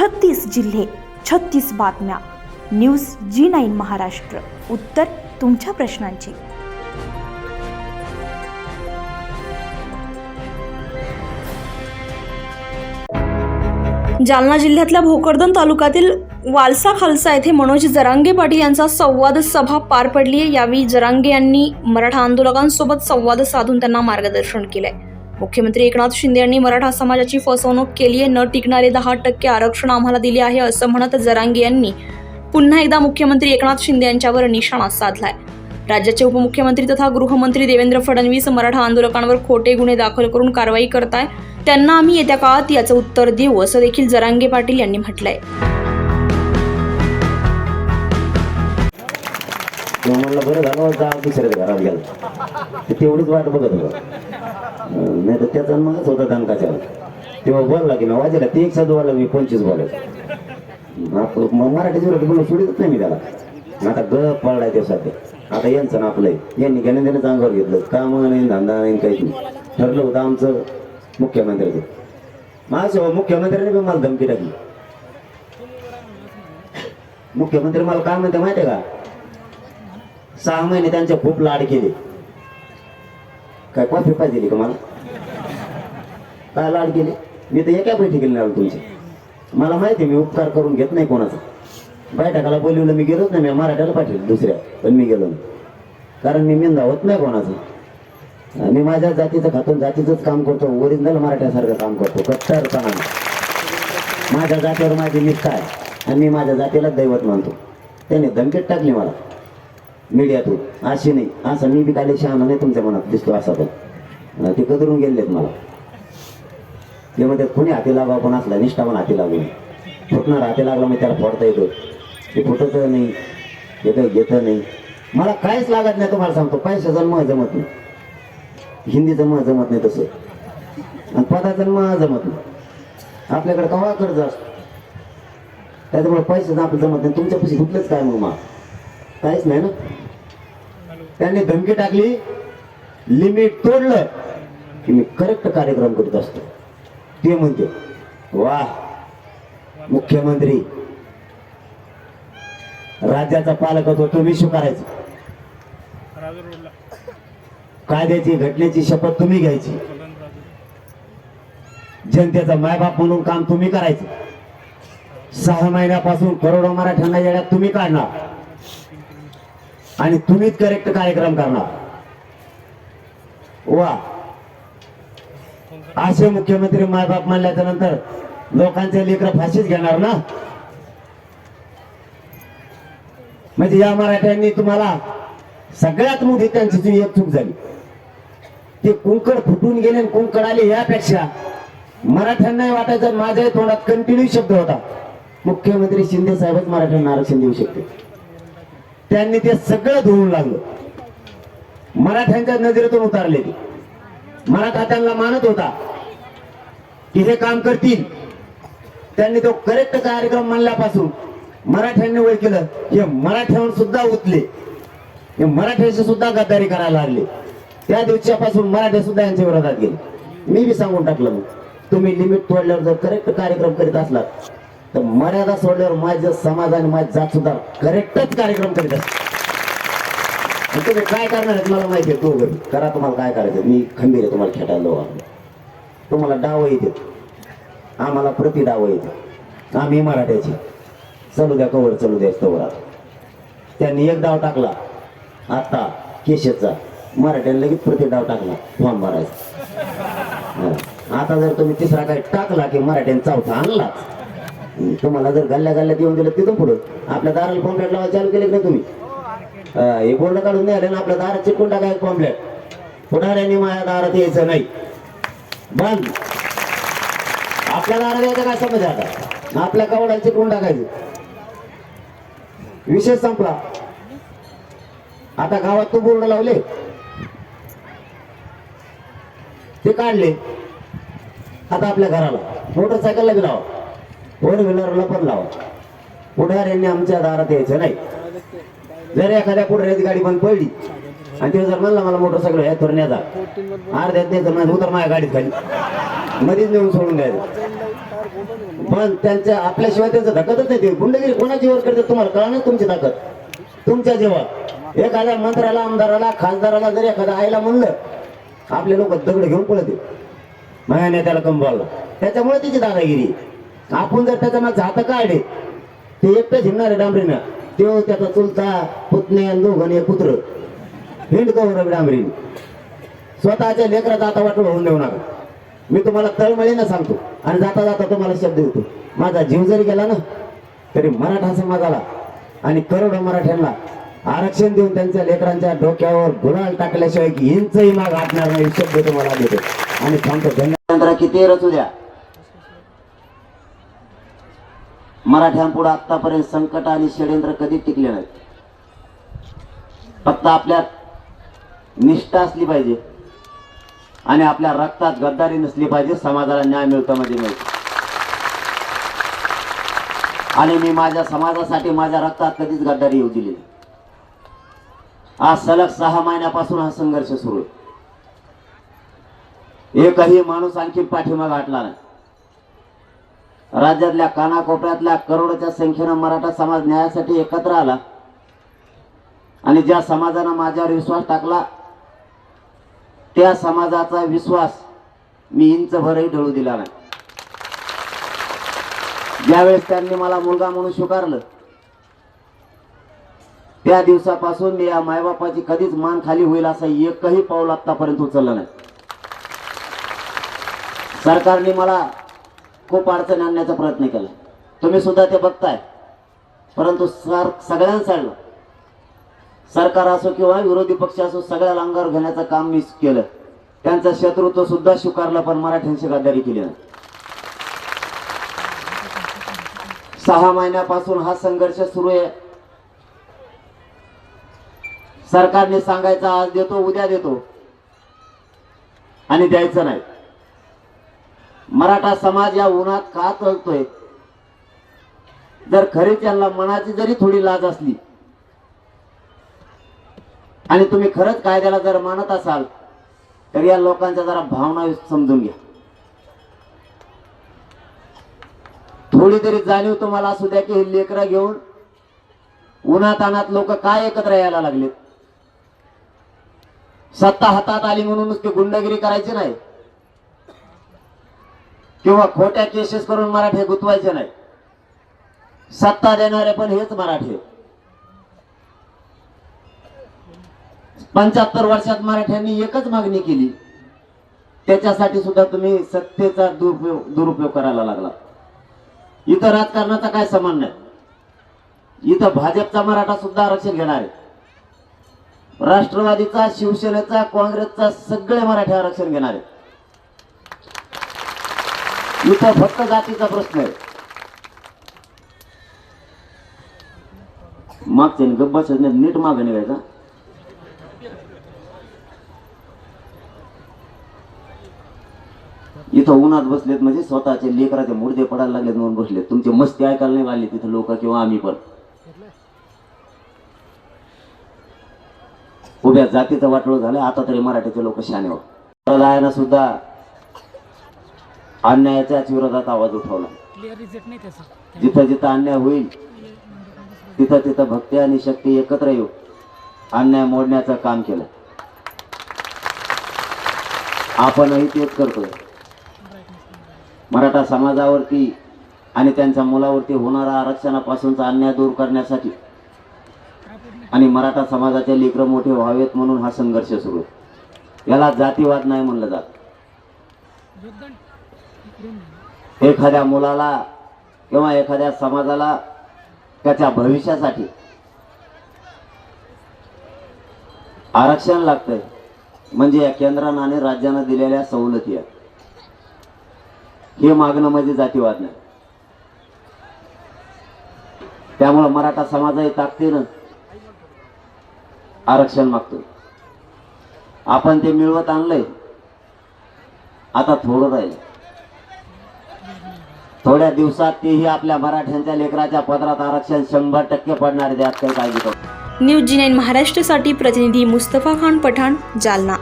छत्तीस जिल्हे छत्तीस बातम्या. News G nine Maharashtra. उत्तर तुमच्या प्रश्नांची. जालना जिल्ह्यातल्या भोकरदन तालुक्यातील वालसा खालसा येथे मनोज जरांगे पाटील यांचा संवाद सभा पार पडली आहे यावेळी जरांगे यांनी मराठा आंदोलकांसोबत संवाद साधून त्यांना मार्गदर्शन केलंय. मुख्यमंत्री एकनाथ शिंदे यांनी मराठा समाजाची फसवणूक केली आहे. न टिकणारे दहा टक्के आरक्षण आम्हाला दिले आहे असं म्हणत जरांगे यांनी पुन्हा एकदा मुख्यमंत्री एकनाथ शिंदे यांच्यावर निशाणा साधलाय. राज्याचे उपमुख्यमंत्री तथा गृहमंत्री देवेंद्र फडणवीस मराठा आंदोलकांवर खोटे गुन्हे दाखल करून कारवाई करताय. त्यांना आम्ही येत्या काळात याचं उत्तर देऊ असं देखील जरांगे पाटील यांनी म्हटलंय. मग म्हणलं बरं झालं आज दुसऱ्या घरात गेला. तेवढीच वाट बघत होतं. नाही तर त्याचा मगच होता दंकाच्या तेव्हा बोलला की मी वाजेला ते एक साधू बोलला मी पंचवीस बोलायचो मग मराठी जोरात बोलून सोडितच नाही मी त्याला. आता ग पडलाय ते सध्या आता यांचं ना आपलंय. यांनी घेणं देणं अंगावर घेतलं. काम नाही धंदा नाही काहीच नाही. ठरलं होतं आमचं मुख्यमंत्र्याचं. माझं मुख्यमंत्र्याने पण मला धमकी टाकली. मुख्यमंत्री मला काय म्हणते माहितीये का? सहा महिने त्यांचे खूप लाड केले. काय कॉफी पाहिजे दिली का मला? काय लाड केली मी तर एका बैठकीला नाही आलो तुमची. मला माहिती आहे, मी उपकार करून घेत नाही कोणाचा. बैठकाला बोलवलं मी गेलोच नाही. मी मराठ्याला पाठवलं दुसऱ्या पण मी गेलो नाही. कारण मी मेंदा होत नाही कोणाचं. मी माझ्या जातीचं खातून जातीचंच काम करतो. ओरिजिनल मराठ्यासारखं काम करतो. कट्टरपणाने माझ्या जातीवर माझी निष्ठा आहे. आणि मी माझ्या जातीला दैवत मानतो. त्याने धमकीत टाकली मला. मीडियातून अशी नाही. असं मी बी काय शहाणा नाही तुमच्या मनात दिसतो असा पण. ते कदरून गेलेत मला. ते म्हणते कुणी हाती लागा पण असला निष्ठा पण हाती लागू नये. फुटणार हाती लागला मग त्याला फोडता येतो. ते फुटत नाही येतं घेतं नाही. मला काहीच लागत नाही तुम्हाला सांगतो. काहीच जन्म जमत नाही. हिंदीचं जन्म जमत नाही तसं. आणि पदा जन्म जमत नाही. आपल्याकडे कवा कर्ज असतो? त्याच्यामुळे पैसे आपलं जमत नाही. तुमच्या पैसे कुठलंच काय मग मा? काहीच नाही ना? त्यांनी धमकी टाकली. लिमिट तोडलं की मी करेक्ट कार्यक्रम करीत असतो. ते म्हणते वा मुख्यमंत्री राज्याचा पालक होतो तुम्ही स्वीकारायचं. कायद्याची घटनेची शपथ तुम्ही घ्यायची. जनतेचा मायबाप म्हणून काम तुम्ही करायचं. सहा महिन्यापासून करोडो मराठ्यांना येण्यात तुम्ही काढणार. आणि तुम्हीच करेक्ट कार्यक्रम करणार. वा. असे मुख्यमंत्री मायबाप म्हणल्याच्या नंतर लोकांचे लेकर फाशीच घेणार ना? म्हणजे या मराठ्यांनी तुम्हाला सगळ्यात मोठी त्यांची जी एक चूक झाली. ते कुंकड फुटून गेले आणि कुंकड आले यापेक्षा मराठ्यांना वाटायचं माझ्याही तोंडात कंटिन्यू शब्द होता. मुख्यमंत्री शिंदे साहेबच मराठ्यांना आरक्षण देऊ शकते त्यांनी ते सगळं धुवून लागलं. मराठ्यांच्या नजरेतून उतारले ते. मराठा त्यांना मानत होता की हे काम करतील. त्यांनी तो करेक्ट कार्यक्रम मानल्यापासून मराठ्यांनी वय केलं. हे मराठ्यावर सुद्धा उतले हे मराठ्याशी सुद्धा गद्दारी करायला लागले. त्या दिवसापासून मराठे सुद्धा यांच्या विरोधात गेले. मी बी सांगून टाकलं मग. तुम्ही लिमिट तोडल्यावर जर करेक्ट कार्यक्रम करीत असलात तर मर्यादा सोडल्यावर माझं समाज आणि माझी जात सुद्धा करेक्टच कार्यक्रम करीत असतात तुम्ही काय करणार आहेत मला माहिती आहे तो घरी करा तुम्हाला काय करायचं? मी खंबीर आहे तुम्हाला खेटायला लावा. तुम्हाला डाव येते. आम्हाला प्रति डाव येते. आम्ही मराठ्याची. चलू द्या कवर चलू द्या कवर आता. त्यांनी एक डाव टाकला. आता केशेचा. मराठ्याने लगेच प्रति डाव टाकला. फॉर्म भरायचा. आता जर तुम्ही तिसरा काय टाकला की मराठ्याने चौथा आणलाच. तुम्हाला जर गल्ल्या गल्ल्यात येऊन दिलं तिथून पुढं. आपल्या दाराला पॉम्पलेट लावायला चालू केले का तुम्ही? हे बोर्ड काढून नाही आले ना आपल्या दारात चिटकून टाकाय पॉम्पलेट पुढाऱ्यांनी माझ्या दारात यायचं नाही. बंद. आपल्या दारात यायचं काय समज आता? आपल्या कवडाला चिटकून टाकायचं. विषय संपला. आता गावात तू बोर्ड लावले. ते काढले. आता आपल्या घराला. मोटरसायकलला बी लावा. फोर व्हीलरला पण लावा. पुढाऱ्यांनी आमच्या दारात यायचं नाही. जर एखाद्या पुढाऱ्याची गाडी बंद पडली आणि ते जर म्हणलं मला मोटरसायकल ह्या तुरण्याचा न्याचा अर्ध्यात द्यायचं म्हणजे उतर माझ्या गाडीत खाली. मध्येच नेऊन सोडून द्यायचं पण त्यांच्या आपल्याशिवाय त्यांचं धकतच नाही. ते गुंडगिरी कोणाची वर करते तुम्हाला कळणार तुमची ताकद. तुमच्या जेव्हा एखाद्या मंत्र्याला आमदाराला खासदाराला जरी एखादा आईला म्हणलं आपले लोक दगड घेऊन पळते माझ्या नेत्याला कंबावला त्याच्यामुळे तिची दादागिरी आपण जर त्याचा मग जात काढले ते एकटं झिमणार आहे डांबरीनं. तो त्याचा चुलता पुतणे दोघने पुत्र. हिंड कवर डांबरीने. स्वतःच्या लेकरा आता वाटून होऊन देऊ नका मी तुम्हाला तळमळीनं सांगतो. आणि जाता जाता तुम्हाला शब्द देतो. माझा जीव जरी गेला ना तरी मराठा समाजाला आणि करोडो मराठ्यांना आरक्षण देऊन त्यांच्या लेकरांच्या डोक्यावर गुलाल टाकल्याशिवाय की इंचही माग आटणार नाही शब्द तुम्हाला देतो. आणि सांगतो धन्यवाद. किती रचू द्या? मराठ्यांपुढे आतापर्यंत संकट आणि षडयंत्र कधी टिकले नाहीत. फक्त आपल्यात निष्ठा असली पाहिजे आणि आपल्या रक्तात गद्दारी नसली पाहिजे समाजाला न्याय मिळतो म्हणजे मिळतो आणि मी माझ्या समाजासाठी माझ्या रक्तात कधीच गद्दारी येऊ दिली आज सलग सहा महिन्यापासून हा संघर्ष सुरू आहे. एकही माणूस आणखी पाठिंबा गाठला नाही. राज्यातल्या कानाकोपऱ्यातल्या करोडच्या संख्येनं मराठा समाज न्यायासाठी एकत्र आला. आणि ज्या समाजानं माझ्यावर विश्वास टाकला त्या समाजाचा विश्वास मी इंचभरही ढळू दिला नाही. ज्यावेळेस त्यांनी मला मुलगा म्हणून स्वीकारलं त्या दिवसापासून मी या मायबापाची कधीच मान खाली होईल असा एकही पाऊल आतापर्यंत उचललं नाही. सरकारने मला खूप अडचण आणण्याचा प्रयत्न केला. तुम्ही सुद्धा ते बघताय. परंतु सर सगळ्यांना चाललं सरकार असो किंवा विरोधी पक्ष असो सगळ्या अंगावर घेण्याचं काम मी केलं. त्यांचं शत्रुत्व सुद्धा स्वीकारलं पण मराठ्यांशी गद्दारी केली नाही. सहा महिन्यापासून हा संघर्ष सुरू आहे. सरकारने सांगायचं आज देतो उद्या देतो. आणि द्यायचं नाही. मराठा समाज या उन्हात का तळतोय? जर खरी त्यांना मनाची जरी थोडी लाज असली आणि तुम्ही खरंच कायद्याला जर मानत असाल तर या लोकांच्या जरा भावना समजून घ्या. थोडी तरी जाणीव तुम्हाला असू द्या की हे लेकरं घेऊन उन्हात अनात लोक काय एकत्र यायला लागलेत? सत्ता हातात आली म्हणूनच ते गुंडगिरी करायची नाही. किंवा खोट्या केसेस करून मराठे गुंतवायचे नाही. सत्ता देणारे पण हेच मराठे. पंच्याहत्तर वर्षात मराठ्यांनी एकच मागणी केली. त्याच्यासाठी सुद्धा तुम्ही सत्तेचा दुरुपयोग दुरुपयोग करायला लागला इथं राजकारणाचा काय समान नाही इथं भाजपचा मराठा सुद्धा आरक्षण घेणार आहे. राष्ट्रवादीचा शिवसेनेचा काँग्रेसचा सगळे मराठी आरक्षण घेणार आहे इथं फक्त जातीचा प्रश्न आहे. मागचे गब्बा नीट माग निघायचा. इथं उन्हात बसलेत म्हणजे स्वतःचे लेकराचे मुर्दे पडायला लागलेत म्हणून बसलेत. तुमची मस्ती ऐकायला नाही लागली तिथं लोक किंवा आम्ही पण. उभ्या जातीचं वाटोळ झालं आता तरी मराठीचे लोक शाने होत. सुद्धा अन्यायाच्याच विरोधात आवाज उठवला. जिथं जिथं अन्याय होईल तिथं तिथं भक्ती आणि शक्ती एकत्र येऊ. अन्याय मोडण्याचं काम केलं. आपणही तेच करतोय. मराठा समाजावरती आणि त्यांच्या मुलावरती होणारा आरक्षणापासूनचा अन्याय दूर करण्यासाठी आणि मराठा समाजाचे लेकरं मोठे व्हावेत म्हणून हा संघर्ष सुरू याला जातीवाद नाही म्हणलं जात. एखाद्या मुलाला किंवा एखाद्या समाजाला त्याच्या भविष्यासाठी आरक्षण लागतंय. म्हणजे या केंद्रानं आणि राज्यानं दिलेल्या सवलती आहेत. हे मागणं म्हणजे जातीवाद नाही त्यामुळं मराठा समाजही ताकदीनं आरक्षण मागतोय. आपण ते मिळवत आणलंय. आता थोडं राहील. थोड्या दिवसात तेही आपल्या मराठ्यांच्या लेकराच्या पदरात आरक्षण शंभर टक्के पडणार आहे त्यात काही काळजी न्यूज जी नाईन महाराष्ट्रासाठी प्रतिनिधी मुस्तफा खान पठाण जालना.